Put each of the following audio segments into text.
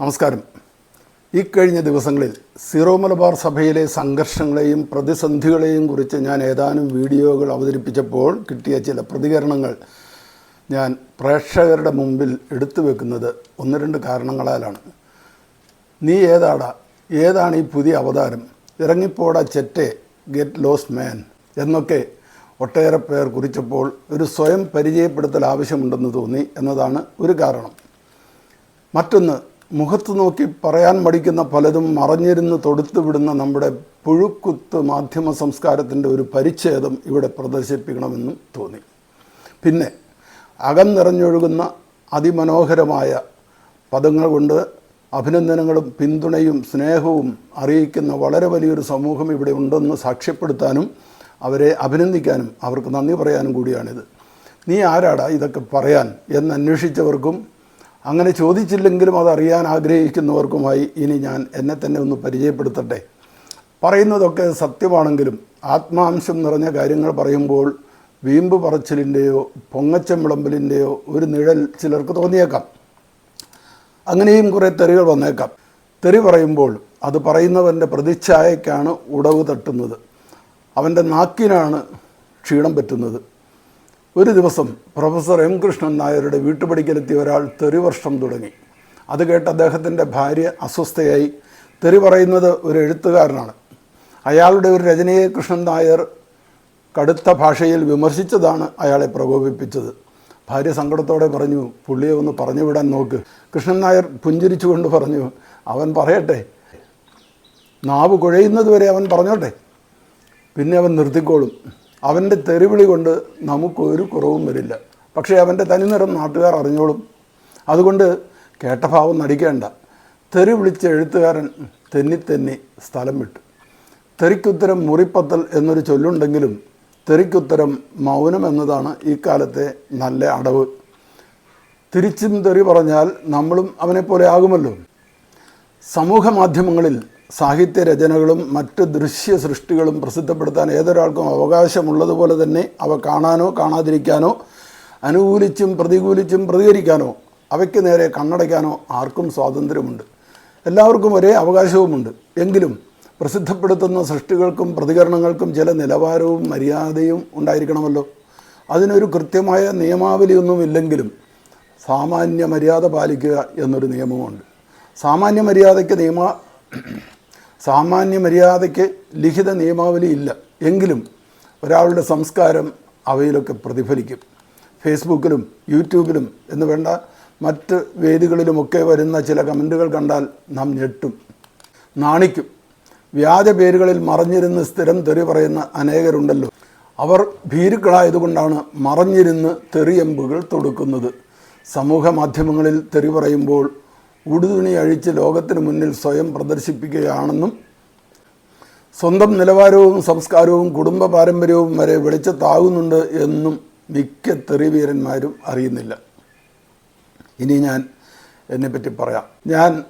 നമസ്കാരം. ഈ കഴിഞ്ഞ ദിവസങ്ങളിൽ സീറോ മലബാർ സഭയിലെ സംഘർഷങ്ങളെയും പ്രതിസന്ധികളെയും കുറിച്ച് ഞാൻ ഏതാനും വീഡിയോകൾ അവതരിപ്പിച്ചപ്പോൾ കിട്ടിയ ചില പ്രതികരണങ്ങൾ ഞാൻ പ്രേക്ഷകരുടെ മുമ്പിൽ എടുത്തു വെക്കുന്നത് ഒന്ന് രണ്ട് കാരണങ്ങളാലാണ്. നീ ഏതാടാ? ഏതാണ് ഈ പുതിയ അവതാരം? ഇറങ്ങിപ്പോടാ ചെറ്റെ ഗെറ്റ് ലോസ് മാൻ എന്നൊക്കെ ഒട്ടേറെ പേർ കുറിച്ചപ്പോൾ ഒരു സ്വയം പരിചയപ്പെടുത്തൽ ആവശ്യമുണ്ടെന്ന് തോന്നി എന്നതാണ് ഒരു കാരണം. മറ്റൊന്ന് മുഖത്ത് നോക്കി പറയാൻ മടിക്കുന്ന പലതും മറഞ്ഞിരുന്ന് തൊടുത്തു വിടുന്ന നമ്മുടെ പുഴുക്കുത്ത് മാധ്യമ സംസ്കാരത്തിന്റെ ഒരു പരിച്ഛേദം ഇവിടെ പ്രദർശിപ്പിക്കണമെന്നും തോന്നി. പിന്നെ അകം നിറഞ്ഞൊഴുകുന്ന അതിമനോഹരമായ പദങ്ങൾ കൊണ്ട് അഭിനന്ദനങ്ങളും പിന്തുണയും സ്നേഹവും അറിയിക്കുന്ന വളരെ വലിയൊരു സമൂഹം ഇവിടെ ഉണ്ടെന്ന് സാക്ഷ്യപ്പെടുത്താനും അവരെ അഭിനന്ദിക്കാനും അവർക്ക് നന്ദി പറയാനും കൂടിയാണിത്. നീ ആരാടാ ഇതൊക്കെ പറയാൻ എന്ന് അന്വേഷിച്ചവർക്കും അങ്ങനെ ചോദിച്ചില്ലെങ്കിലും അതറിയാൻ ആഗ്രഹിക്കുന്നവർക്കുമായി ഇനി ഞാൻ എന്നെ തന്നെ ഒന്ന് പരിചയപ്പെടുത്തട്ടെ. പറയുന്നതൊക്കെ സത്യമാണെങ്കിലും ആത്മാംശം നിറഞ്ഞ കാര്യങ്ങൾ പറയുമ്പോൾ വീമ്പ് പറച്ചിലിന്റെയോ പൊങ്ങച്ചം വിളമ്പലിന്റെയോ ഒരു നിഴൽ ചിലർക്ക് തോന്നിയേക്കാം. അങ്ങനെയും കുറേ തെറികൾ വന്നേക്കാം. തെറി പറയുമ്പോൾ അത് പറയുന്നവന്റെ പ്രതിച്ഛായക്കാണ് ഉടവ് തട്ടുന്നത്. അവന്റെ നാക്കിനാണ് ക്ഷീണം പറ്റുന്നത്. ഒരു ദിവസം പ്രൊഫസർ എം കൃഷ്ണൻ നായരുടെ വീട്ടുപടിക്കലെത്തിയ ഒരാൾ തെറി വർഷം തുടങ്ങി. അത് കേട്ട് അദ്ദേഹത്തിന്റെ ഭാര്യ അസ്വസ്ഥയായി. തെറി പറയുന്നത് ഒരു എഴുത്തുകാരനാണ്. അയാളുടെ ഒരു രചനയെ കൃഷ്ണൻ നായർ കടുത്ത ഭാഷയിൽ വിമർശിച്ചതാണ് അയാളെ പ്രകോപിപ്പിച്ചത്. ഭാര്യ സങ്കടത്തോടെ പറഞ്ഞു പുള്ളിയെ ഒന്ന് പറഞ്ഞു വിടാൻ നോക്ക്. കൃഷ്ണൻ നായർ പുഞ്ചിരിച്ചുകൊണ്ട് പറഞ്ഞു അവൻ പറയട്ടെ. നാവ് കുഴയുന്നത് വരെ അവൻ പറഞ്ഞോട്ടെ. പിന്നെ അവൻ നിർത്തിക്കോളും. അവന്റെ തെരുവിളി കൊണ്ട് നമുക്കൊരു കുറവും വരില്ല. പക്ഷേ അവന്റെ തനിനിറം നാട്ടുകാർ അറിഞ്ഞോളും. അതുകൊണ്ട് കേട്ട ഭാവം നടിക്കേണ്ട. തെറി വിളിച്ച എഴുത്തുകാരൻ തെന്നിത്തെന്നി സ്ഥലം വിട്ടു. തെറിക്കുത്തരം മുറിപ്പത്തൽ എന്നൊരു ചൊല്ലുണ്ടെങ്കിലും തെറിക്കുത്തരം മൗനം എന്നതാണ് ഈ കാലത്തെ നല്ല അടവ്. തിരിച്ചും തെറി പറഞ്ഞാൽ നമ്മളും അവനെപ്പോലെ ആകുമല്ലോ. സമൂഹ മാധ്യമങ്ങളിൽ സാഹിത്യ രചനകളും മറ്റ് ദൃശ്യ സൃഷ്ടികളും പ്രസിദ്ധപ്പെടുത്താൻ ഏതൊരാൾക്കും അവകാശമുള്ളതുപോലെ തന്നെ അവ കാണാനോ കാണാതിരിക്കാനോ അനുകൂലിച്ചും പ്രതികൂലിച്ചും പ്രതികരിക്കാനോ അവയ്ക്ക് നേരെ കണ്ണടയ്ക്കാനോ ആർക്കും സ്വാതന്ത്ര്യമുണ്ട്. എല്ലാവർക്കും ഒരേ അവകാശവുമുണ്ട്. എങ്കിലും പ്രസിദ്ധപ്പെടുത്തുന്ന സൃഷ്ടികൾക്കും പ്രതികരണങ്ങൾക്കും ചില നിലവാരവും മര്യാദയും ഉണ്ടായിരിക്കണമല്ലോ. അതിനൊരു കൃത്യമായ നിയമാവലിയൊന്നും ഇല്ലെങ്കിലും സാമാന്യ മര്യാദ പാലിക്കുക എന്നൊരു നിയമമുണ്ട് സാമാന്യ മര്യാദയ്ക്ക് നിയമ സാമാന്യ മര്യാദയ്ക്ക് ലിഖിത നിയമാവലി ഇല്ല. എങ്കിലും ഒരാളുടെ സംസ്കാരം അവയിലൊക്കെ പ്രതിഫലിക്കും. ഫേസ്ബുക്കിലും യൂട്യൂബിലും എന്ന് വേണ്ട മറ്റ് വേദികളിലുമൊക്കെ വരുന്ന ചില കമന്റുകൾ കണ്ടാൽ നാം ഞെട്ടും. നാണിക്കും. വ്യാജ പേരുകളിൽ മറഞ്ഞിരുന്ന് സ്ഥിരം തെറി പറയുന്ന അനേകരുണ്ടല്ലോ. അവർ ഭീരുക്കളായതുകൊണ്ടാണ് മറഞ്ഞിരുന്ന് തെറിയമ്പുകൾ തൊടുക്കുന്നത്. സമൂഹ മാധ്യമങ്ങളിൽ തെറി പറയുമ്പോൾ ഉടുതുണി അഴിച്ച് ലോകത്തിന് മുന്നിൽ സ്വയം പ്രദർശിപ്പിക്കുകയാണെന്നും സ്വന്തം നിലവാരവും സംസ്കാരവും കുടുംബ പാരമ്പര്യവും വരെ വെളിച്ചത്താകുന്നുണ്ട് എന്നും മിക്ക തെറിവീരന്മാരും അറിയുന്നില്ല. ഇനി ഞാൻ എന്നെപ്പറ്റി പറയാം. ഞാൻ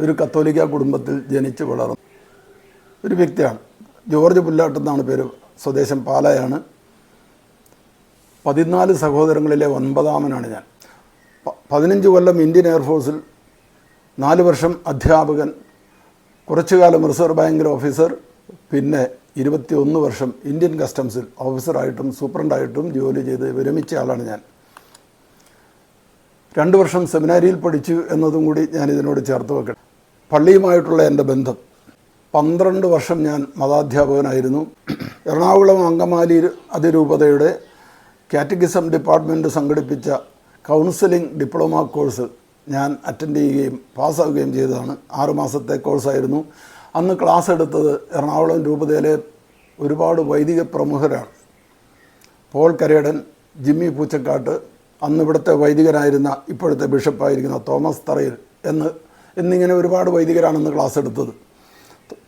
ഒരു കത്തോലിക്ക കുടുംബത്തിൽ ജനിച്ച് വളർന്നു. ഒരു വ്യക്തിയാണ്. ജോർജ് പുല്ലാട്ടെന്നാണ് പേര്. സ്വദേശം പാലയാണ്. പതിനാല് സഹോദരങ്ങളിലെ ഒൻപതാമനാണ് ഞാൻ. പതിനഞ്ച് കൊല്ലം ഇന്ത്യൻ എയർഫോഴ്സിൽ നാല് വർഷം അധ്യാപകൻ കുറച്ചു കാലം റിസർവ് ബാങ്കിൽ ഓഫീസർ പിന്നെ ഇരുപത്തിയൊന്ന് വർഷം ഇന്ത്യൻ കസ്റ്റംസിൽ ഓഫീസറായിട്ടും സൂപ്രണ്ടായിട്ടും ജോലി ചെയ്ത് വിരമിച്ച ആളാണ് ഞാൻ. രണ്ട് വർഷം സെമിനാരിയിൽ പഠിച്ചു എന്നതും കൂടി ഞാൻ ഇതിനോട് ചേർത്ത് വെക്കണം. പള്ളിയുമായിട്ടുള്ള എന്റെ ബന്ധം. പന്ത്രണ്ട് വർഷം ഞാൻ മതാധ്യാപകനായിരുന്നു. എറണാകുളം അങ്കമാലി അതിരൂപതയുടെ കാറ്റഗിസം ഡിപ്പാർട്ട്മെന്റ് സംഘടിപ്പിച്ച കൗൺസിലിംഗ് ഡിപ്ലോമ കോഴ്സ് ഞാൻ അറ്റൻഡ് ചെയ്യുകയും പാസ്സാവുകയും ചെയ്തതാണ്. ആറുമാസത്തെ കോഴ്സായിരുന്നു അന്ന് ക്ലാസ് എടുത്തത് എറണാകുളം രൂപതയിലെ ഒരുപാട് വൈദിക പ്രമുഖരാണ്. പോൾ കരേടൻ ജിമ്മി പൂച്ചക്കാട്ട് അന്ന് ഇവിടുത്തെ വൈദികരായിരുന്ന ഇപ്പോഴത്തെ ബിഷപ്പായിരിക്കുന്ന തോമസ് തറയിൽ എന്ന് എന്നിങ്ങനെ ഒരുപാട് വൈദികരാണ് ക്ലാസ് എടുത്തത്.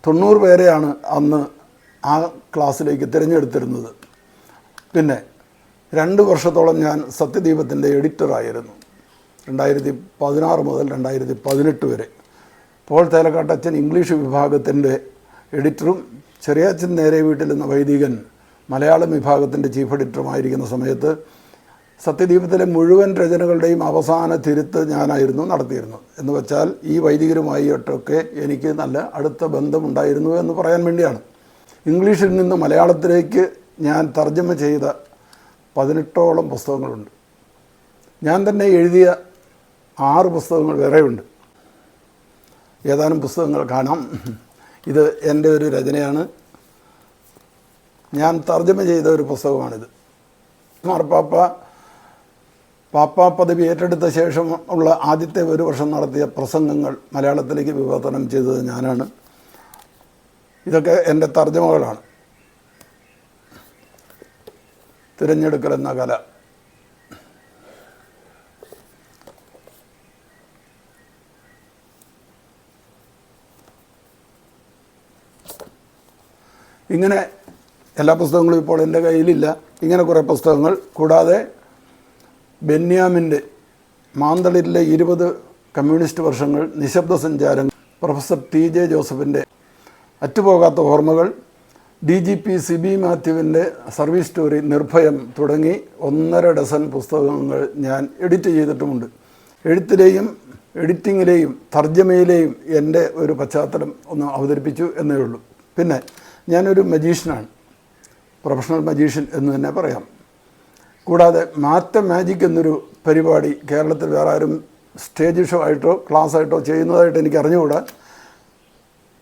തൊണ്ണൂറ് പേരെയാണ് അന്ന് ആ ക്ലാസ്സിലേക്ക് തിരഞ്ഞെടുത്തിരുന്നത്. പിന്നെ രണ്ട് വർഷത്തോളം ഞാൻ സത്യദീപത്തിന്റെ എഡിറ്ററായിരുന്നു രണ്ടായിരത്തി പതിനാറ് മുതൽ രണ്ടായിരത്തി പതിനെട്ട് വരെ. പോൾ തേലക്കാട്ടച്ചൻ ഇംഗ്ലീഷ് വിഭാഗത്തിന്റെ എഡിറ്ററും ചെറിയച്ഛൻ നേരെ വീട്ടിൽ വൈദികൻ മലയാളം വിഭാഗത്തിന്റെ ചീഫ് എഡിറ്ററുമായിരിക്കുന്ന സമയത്ത് സത്യദീപത്തിലെ മുഴുവൻ രചനകളുടെയും അവസാന തിരുത്ത് ഞാനായിരുന്നു നടത്തിയിരുന്നു എന്ന് വെച്ചാൽ ഈ വൈദികരുമായിട്ടൊക്കെ എനിക്ക് നല്ല അടുത്ത ബന്ധമുണ്ടായിരുന്നു എന്ന് പറയാൻ വേണ്ടിയാണ്. ഇംഗ്ലീഷിൽ നിന്ന് മലയാളത്തിലേക്ക് ഞാൻ തർജമ ചെയ്ത പതിനെട്ടോളം പുസ്തകങ്ങളുണ്ട്. ഞാൻ തന്നെ എഴുതിയ ആറ് പുസ്തകങ്ങൾ വേറെയുണ്ട്. ഏതാനും പുസ്തകങ്ങൾ കാണാം. ഇത് എന്റെ ഒരു രചനയാണ്. ഞാൻ തർജമ ചെയ്ത ഒരു പുസ്തകമാണിത്. മാർപ്പാപ്പ പാപ്പ പദവി ഏറ്റെടുത്ത ശേഷം ഉള്ള ആദ്യത്തെ ഒരു വർഷം നടത്തിയ പ്രസംഗങ്ങൾ മലയാളത്തിലേക്ക് വിവർത്തനം ചെയ്തത് ഞാനാണ്. ഇതൊക്കെ എന്റെ തർജമകളാണ്. തിരഞ്ഞെടുക്കൽ എന്ന കല. ഇങ്ങനെ എല്ലാ പുസ്തകങ്ങളും ഇപ്പോൾ എന്റെ കയ്യിലില്ല. ഇങ്ങനെ കുറേ പുസ്തകങ്ങൾ. കൂടാതെ ബെന്യാമിന്റെ മാന്തളിലെ ഇരുപത് കമ്മ്യൂണിസ്റ്റ് വർഷങ്ങൾ നിശബ്ദ സഞ്ചാരം പ്രൊഫസർ ടി ജെ ജോസഫിന്റെ അറ്റുപോകാത്ത ഓർമ്മകൾ D G P C B മാത്യുവിന്റെ service story നിർഭയം തുടങ്ങി ഒന്നര ഡസൻ പുസ്തകങ്ങൾ ഞാൻ എഡിറ്റ് ചെയ്തിട്ടുമുണ്ട്. എഴുത്തിലെയും എഡിറ്റിങ്ങിലെയും തർജമയിലെയും എന്റെ ഒരു പശ്ചാത്തലം ഒന്ന് അവതരിപ്പിച്ചു എന്നേ ഉള്ളൂ. പിന്നെ ഞാനൊരു മജീഷ്യനാണ് പ്രൊഫഷണൽ മജീഷ്യൻ എന്ന് തന്നെ പറയാം. കൂടാതെ മാറ്റ മാജിക് എന്നൊരു പരിപാടി കേരളത്തിൽ വേറെ ആരും സ്റ്റേജ് ഷോ ആയിട്ടോ ക്ലാസ് ആയിട്ടോ ചെയ്യുന്നതായിട്ട് എനിക്ക് അറിഞ്ഞുകൂടാ.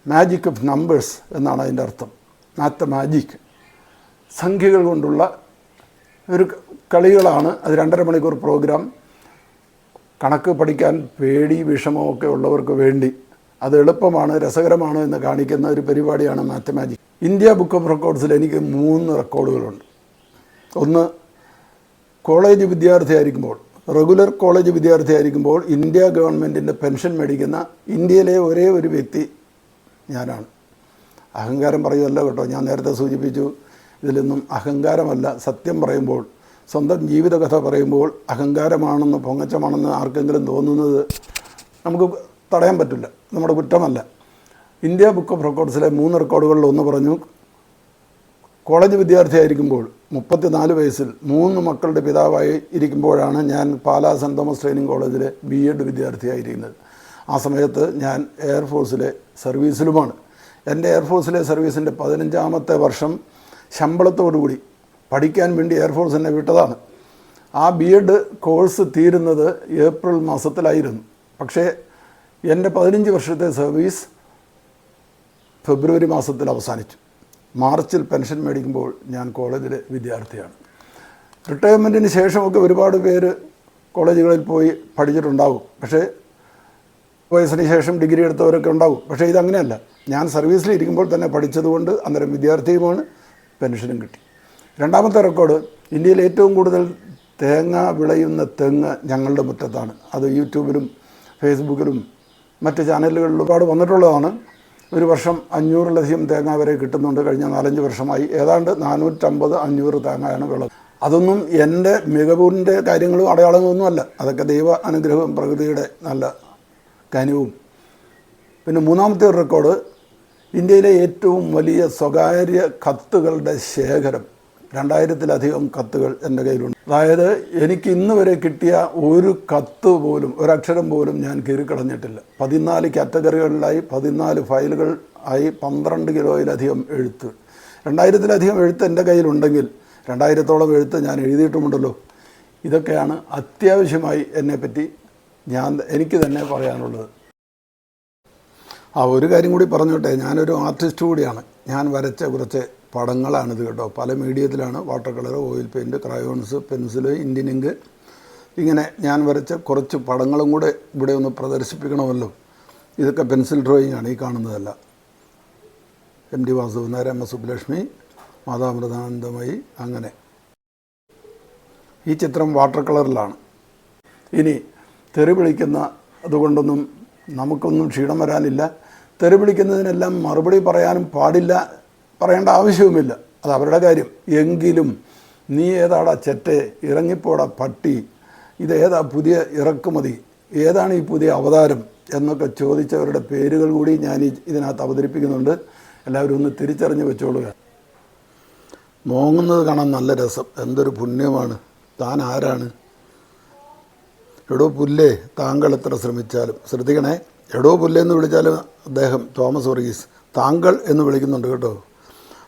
മാജിക് ഓഫ് നമ്പേഴ്സ് എന്നാണ് അതിന്റെ അർത്ഥം. മാത്ത മാജിക് സംഖ്യകൾ കൊണ്ടുള്ള ഒരു കളികളാണ് അത് രണ്ടര മണിക്കൂർ പ്രോഗ്രാം കണക്ക് പഠിക്കാൻ പേടി വിഷമമൊക്കെ ഉള്ളവർക്ക് വേണ്ടി അത് എളുപ്പമാണ് രസകരമാണ് എന്ന് കാണിക്കുന്ന ഒരു പരിപാടിയാണ് മാത്തമാറ്റിക്സ് ഇന്ത്യ ബുക്ക് ഓഫ് റെക്കോർഡ്സിൽ എനിക്ക് മൂന്ന് റെക്കോർഡുകളുണ്ട്. ഒന്ന് കോളേജ് വിദ്യാർത്ഥിയായിരിക്കുമ്പോൾ റെഗുലർ കോളേജ് വിദ്യാർത്ഥിയായിരിക്കുമ്പോൾ ഇന്ത്യ ഗവൺമെന്റിന്റെ പെൻഷൻ മേടിക്കുന്ന ഇന്ത്യയിലെ ഒരേ ഒരു വ്യക്തി ഞാനാണ്. അഹങ്കാരം പറയുമല്ല കേട്ടോ ഞാൻ നേരത്തെ സൂചിപ്പിച്ചു ഇതിലൊന്നും അഹങ്കാരമല്ല. സത്യം പറയുമ്പോൾ സ്വന്തം ജീവിതകഥ പറയുമ്പോൾ അഹങ്കാരമാണെന്ന് പൊങ്ങച്ചമാണെന്ന് ആർക്കെങ്കിലും തോന്നുന്നത് നമുക്ക് തടയാൻ പറ്റില്ല. നമ്മുടെ കുറ്റമല്ല. ഇന്ത്യ ബുക്ക് ഓഫ് റെക്കോർഡ്സിലെ മൂന്ന് റെക്കോർഡുകളിൽ ഒന്ന് പറഞ്ഞു. കോളേജ് വിദ്യാർത്ഥിയായിരിക്കുമ്പോൾ മുപ്പത്തിനാല് വയസ്സിൽ മൂന്ന് മക്കളുടെ പിതാവായി ഇരിക്കുമ്പോഴാണ് ഞാൻ പാലാ സെന്റ് തോമസ് ട്രെയിനിങ് കോളേജിലെ ബി എഡ് വിദ്യാർത്ഥിയായിരിക്കുന്നത്. ആ സമയത്ത് ഞാൻ എയർഫോഴ്സിലെ സർവീസിലുമാണ്. എന്റെ എയർഫോഴ്സിലെ സർവീസിന്റെ പതിനഞ്ചാമത്തെ വർഷം ശമ്പളത്തോടുകൂടി പഠിക്കാൻ വേണ്ടി എയർഫോഴ്സ് എന്നെ വിട്ടതാണ്. ആ ബി എഡ് കോഴ്സ് തീരുന്നത് ഏപ്രിൽ മാസത്തിലായിരുന്നു. പക്ഷേ എന്റെ പതിനഞ്ച് വർഷത്തെ സർവീസ് ഫെബ്രുവരി മാസത്തിൽ അവസാനിച്ചു. മാർച്ചിൽ പെൻഷൻ മേടിക്കുമ്പോൾ ഞാൻ കോളേജിലെ വിദ്യാർത്ഥിയാണ്. റിട്ടയർമെന്റിന് ശേഷമൊക്കെ ഒരുപാട് പേര് കോളേജുകളിൽ പോയി പഠിച്ചിട്ടുണ്ടാകും. പക്ഷേ വയസ്സിന് ശേഷം ഡിഗ്രി എടുത്തവരൊക്കെ ഉണ്ടാകും. പക്ഷേ ഇതങ്ങനെയല്ല. ഞാൻ സർവീസിൽ ഇരിക്കുമ്പോൾ തന്നെ പഠിച്ചതുകൊണ്ട് അന്നേരം വിദ്യാർത്ഥിയുമാണ് പെൻഷനും കിട്ടി. രണ്ടാമത്തെ റെക്കോർഡ് ഇന്ത്യയിൽ ഏറ്റവും കൂടുതൽ തേങ്ങ വിളയുന്ന തെങ്ങ് ഞങ്ങളുടെ മുറ്റത്താണ്. അത് യൂട്യൂബിലും ഫേസ്ബുക്കിലും മറ്റ് ചാനലുകളിൽ ഒരുപാട് വന്നിട്ടുള്ളതാണ്. ഒരു വർഷം അഞ്ഞൂറിലധികം തേങ്ങ വരെ കിട്ടുന്നുണ്ട്. കഴിഞ്ഞ നാലഞ്ച് വർഷമായി. ഏതാണ്ട് നാനൂറ്റമ്പത് അഞ്ഞൂറ് തേങ്ങയാണ് വിളവ്. അതൊന്നും എന്റെ മികവിന്റെ കാര്യങ്ങളും അടയാളങ്ങളൊന്നും അല്ല അതൊക്കെ ദൈവ അനുഗ്രഹവും പ്രകൃതിയുടെ നല്ല കനിവും. പിന്നെ മൂന്നാമത്തെ റെക്കോർഡ് ഇന്ത്യയിലെ ഏറ്റവും വലിയ സ്വകാര്യ കത്തുകളുടെ ശേഖരം. രണ്ടായിരത്തിലധികം കത്തുകൾ എന്റെ കയ്യിലുണ്ട്. അതായത് എനിക്ക് ഇന്ന് വരെ കിട്ടിയ ഒരു കത്ത് പോലും ഒരക്ഷരം പോലും ഞാൻ കീറിക്കളഞ്ഞിട്ടില്ല പതിനാല് കാറ്റഗറികളിലായി പതിനാല് ഫയലുകൾ ആയി പന്ത്രണ്ട് കിലോയിലധികം എഴുത്ത്. രണ്ടായിരത്തിലധികം എഴുത്ത് എന്റെ കയ്യിലുണ്ടെങ്കിൽ രണ്ടായിരത്തോളം എഴുത്ത് ഞാൻ എഴുതിയിട്ടുമുണ്ടല്ലോ. ഇതൊക്കെയാണ് അത്യാവശ്യമായി എന്നെപ്പറ്റി ഞാൻ എനിക്ക് തന്നെ പറയാനുള്ളത്. ആ ഒരു കാര്യം കൂടി പറഞ്ഞോട്ടെ. ഞാനൊരു ആർട്ടിസ്റ്റ് കൂടിയാണ്. ഞാൻ വരച്ച കുറച്ച് പടങ്ങളാണിത് കേട്ടോ. പല മീഡിയത്തിലാണ് water colour oil paint crayons pencil Indian ഇങ്ങനെ ഞാൻ വരച്ച കുറച്ച് പടങ്ങളും കൂടെ ഇവിടെ ഒന്ന് പ്രദർശിപ്പിക്കണമല്ലോ. ഇതൊക്കെ പെൻസിൽ ഡ്രോയിങ് ആണ് ഈ കാണുന്നതല്ല. എം ഡി വാസുദേവനായ എം എസ് സുബ്ലക്ഷ്മി മാതാമൃതാനന്ദമയി അങ്ങനെ. ഈ ചിത്രം വാട്ടർ കളറിലാണ്. ഇനി തെറി വിളിക്കുന്ന അതുകൊണ്ടൊന്നും നമുക്കൊന്നും ക്ഷീണം വരാനില്ല. തെറി വിളിക്കുന്നതിനെല്ലാം മറുപടി പറയാനും പാടില്ല. പറയേണ്ട ആവശ്യവുമില്ല. അത് അവരുടെ കാര്യം. എങ്കിലും നീ ഏതാടാ ചെറ്റെ? ഇറങ്ങിപ്പോടാ പട്ടി. ഇതേതാ പുതിയ ഇറക്കുമതി? ഏതാണ് ഈ പുതിയ അവതാരം? എന്നൊക്കെ ചോദിച്ചവരുടെ പേരുകൾ കൂടി ഞാൻ ഈ ഇതിനകത്ത് അവതരിപ്പിക്കുന്നുണ്ട്. എല്ലാവരും ഒന്ന് തിരിച്ചറിഞ്ഞ് വെച്ചോളുക മോങ്ങുന്നത് കാണാൻ നല്ല രസം. എന്തൊരു പുണ്യമാണ്. താൻ ആരാണ്? എടോ പുല്ലേ താങ്കൾ എത്ര ശ്രമിച്ചാലും. ശ്രദ്ധിക്കണേ. എടോ പുല്ലേ എന്ന് വിളിച്ചാലും അദ്ദേഹം തോമസ് വർഗീസ്. താങ്കൾ എന്ന് വിളിക്കുന്നുണ്ട് കേട്ടോ.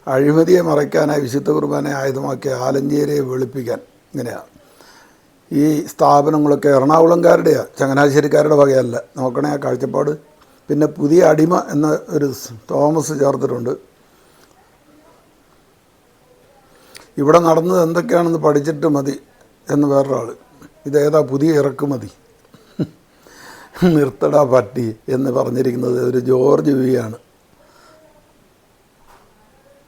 അഴിമതിയെ മറയ്ക്കാനായി വിശുദ്ധ കുർബാനെ ആയുധമാക്കിയ ആലഞ്ചേരിയെ വെളുപ്പിക്കാൻ. ഇങ്ങനെയാണ് ഈ സ്ഥാപനങ്ങളൊക്കെ എറണാകുളംകാരുടെയാണ് ചങ്ങനാശ്ശേരിക്കാരുടെ വകയല്ല. നോക്കണേ ആ കാഴ്ചപ്പാട്. പിന്നെ പുതിയ അടിമ എന്ന ഒരു തോമസ് ചേർത്തിട്ടുണ്ട്. ഇവിടെ നടന്നത് എന്തൊക്കെയാണെന്ന് പഠിച്ചിട്ട് മതി എന്ന് വേറൊരാൾ ഇതേതാ പുതിയ ഇറക്കുമതി. നിർത്തടാ പട്ടി എന്ന് പറഞ്ഞിരിക്കുന്നത് ഒരു ജോർജ് വി ആണ്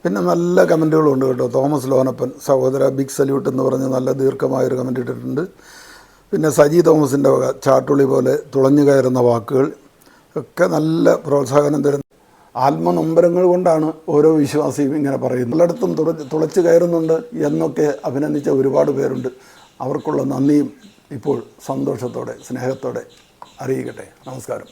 പിന്നെ നല്ല കമന്റുകളും ഉണ്ട് കേട്ടോ. തോമസ് ലോനപ്പൻ സഹോദര ബിഗ് സല്യൂട്ട് എന്ന് പറഞ്ഞ് നല്ല ദീർഘമായൊരു കമന്റ് ഇട്ടിട്ടുണ്ട്. പിന്നെ സജി തോമസിന്റെ വക ചാട്ടുളി പോലെ തുളഞ്ഞു കയറുന്ന വാക്കുകൾ ഒക്കെ നല്ല പ്രോത്സാഹനം തരുന്ന ആത്മനൊമ്പരങ്ങൾ കൊണ്ടാണ് ഓരോ വിശ്വാസിയും ഇങ്ങനെ പറയുന്നത്. എല്ലായിടത്തും തുള തുളച്ച് കയറുന്നുണ്ട് എന്നൊക്കെ അഭിനന്ദിച്ച ഒരുപാട് പേരുണ്ട്. അവർക്കുള്ള നന്ദിയും ഇപ്പോൾ സന്തോഷത്തോടെ സ്നേഹത്തോടെ അറിയിക്കട്ടെ. നമസ്കാരം.